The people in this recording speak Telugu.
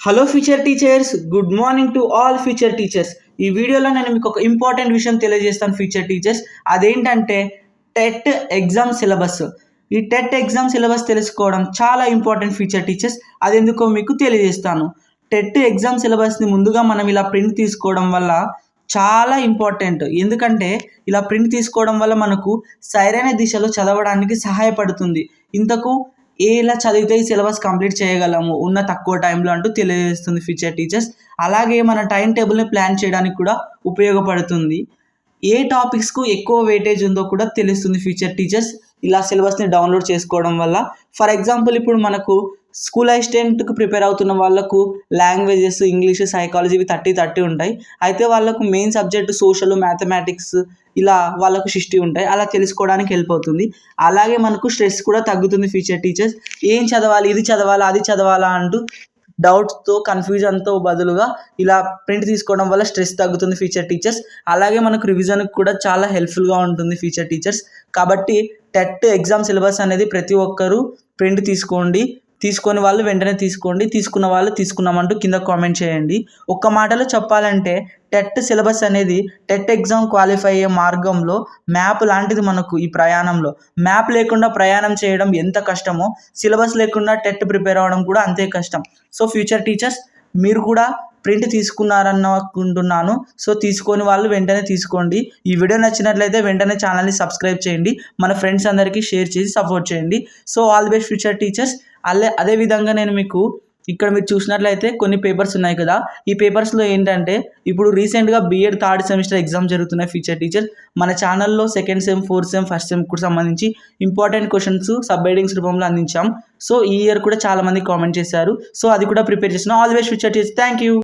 Hello future teachers good morning to all future teachers ఈ వీడియోలో నేను మీకు ఒక ఇంపార్టెంట్ విషయం తెలియజేస్తాను ఫ్యూచర్ టీచర్స్ అదేంటంటే టెట్ ఎగ్జామ్ సిలబస్ ఈ టెట్ ఎగ్జామ్ సిలబస్ తెలుసుకోవడం చాలా ఇంపార్టెంట్ ఫ్యూచర్ టీచర్స్ అది ఎందుకో మీకు తెలియజేస్తాను. టెట్ ఎగ్జామ్ సిలబస్ని ముందుగా మనం ఇలా ప్రింట్ తీసుకోవడం వల్ల చాలా ఇంపార్టెంట్ ఎందుకంటే ఇలా ప్రింట్ తీసుకోవడం వల్ల మనకు సరైన దిశలో చదవడానికి సహాయపడుతుంది. ఇంతకు ఎలా చదివితే ఈ సిలబస్ కంప్లీట్ చేయగలము ఉన్న తక్కువ టైంలో అంటూ తెలియజేస్తుంది ఫ్యూచర్ టీచర్స్ అలాగే మన టైం టేబుల్ని ప్లాన్ చేయడానికి కూడా ఉపయోగపడుతుంది. ఏ టాపిక్స్కు ఎక్కువ వెయిటేజ్ ఉందో కూడా తెలుస్తుంది ఫ్యూచర్ టీచర్స్ ఇలా సిలబస్ని డౌన్లోడ్ చేసుకోవడం వల్ల. ఫర్ ఎగ్జాంపుల్ ఇప్పుడు మనకు స్కూల్ అసిస్టెంట్కి ప్రిపేర్ అవుతున్న వాళ్ళకు లాంగ్వేజెస్ ఇంగ్లీష్ సైకాలజీ ఇవి థర్టీ థర్టీ ఉంటాయి. అయితే వాళ్ళకు మెయిన్ సబ్జెక్ట్ సోషల్ మ్యాథమెటిక్స్ ఇలా వాళ్ళకు సిక్స్టీ ఉంటాయి. అలా తెలుసుకోవడానికి హెల్ప్ అవుతుంది. అలాగే మనకు స్ట్రెస్ కూడా తగ్గుతుంది ఫ్యూచర్ టీచర్స్. ఏం చదవాలి ఇది చదవాలా అది చదవాలా అంటూ డౌట్స్తో కన్ఫ్యూజన్తో బదులుగా ఇలా ప్రింట్ తీసుకోవడం వల్ల స్ట్రెస్ తగ్గుతుంది ఫ్యూచర్ టీచర్స్. అలాగే మనకు రివిజన్కి కూడా చాలా హెల్ప్ఫుల్గా ఉంటుంది ఫ్యూచర్ టీచర్స్. కాబట్టి టెట్ ఎగ్జామ్ సిలబస్ అనేది ప్రతి ఒక్కరూ ప్రింట్ తీసుకోండి. తీసుకొని వాళ్ళు వెంటనే తీసుకోండి తీసుకున్న వాళ్ళు తీసుకున్నామంటూ కింద కామెంట్ చేయండి. ఒక్క మాటలో చెప్పాలంటే టెట్ సిలబస్ అనేది టెట్ ఎగ్జామ్ క్వాలిఫై అయ్యే మార్గంలో మ్యాప్ లాంటిది మనకు ఈ ప్రయాణంలో. మ్యాప్ లేకుండా ప్రయాణం చేయడం ఎంత కష్టమో సిలబస్ లేకుండా టెట్ ప్రిపేర్ అవ్వడం కూడా అంతే కష్టం. సో ఫ్యూచర్ టీచర్స్ మీరు కూడా ప్రింట్ తీసుకున్నారనుకుంటున్నాను. సో తీసుకొని వాళ్ళు వెంటనే తీసుకోండి. ఈ వీడియో నచ్చినట్లయితే వెంటనే ఛానల్ని సబ్స్క్రైబ్ చేయండి. మన ఫ్రెండ్స్ అందరికీ షేర్ చేసి సపోర్ట్ చేయండి. So all the best future teachers. అదే అదేవిధంగా నేను మీకు ఇక్కడ మీరు చూసినట్లయితే కొన్ని పేపర్స్ ఉన్నాయి కదా. ఈ పేపర్స్లో ఏంటంటే ఇప్పుడు రీసెంట్గా బీఎడ్ థర్డ్ సెమిస్టర్ ఎగ్జామ్ జరుగుతున్నాయి ఫ్యూచర్ టీచర్ మన ఛానల్లో second sem fourth sem first sem కూడా సంబంధించి ఇంపార్టెంట్ క్వశ్చన్స్ సబ్ హెడింగ్స్ రూపంలో అందించాం. సో ఈ ఇయర్ కూడా చాలామంది కామెంట్ చేశారు. సో అది కూడా ప్రిపేర్ చేసిన all the best future teacher thank you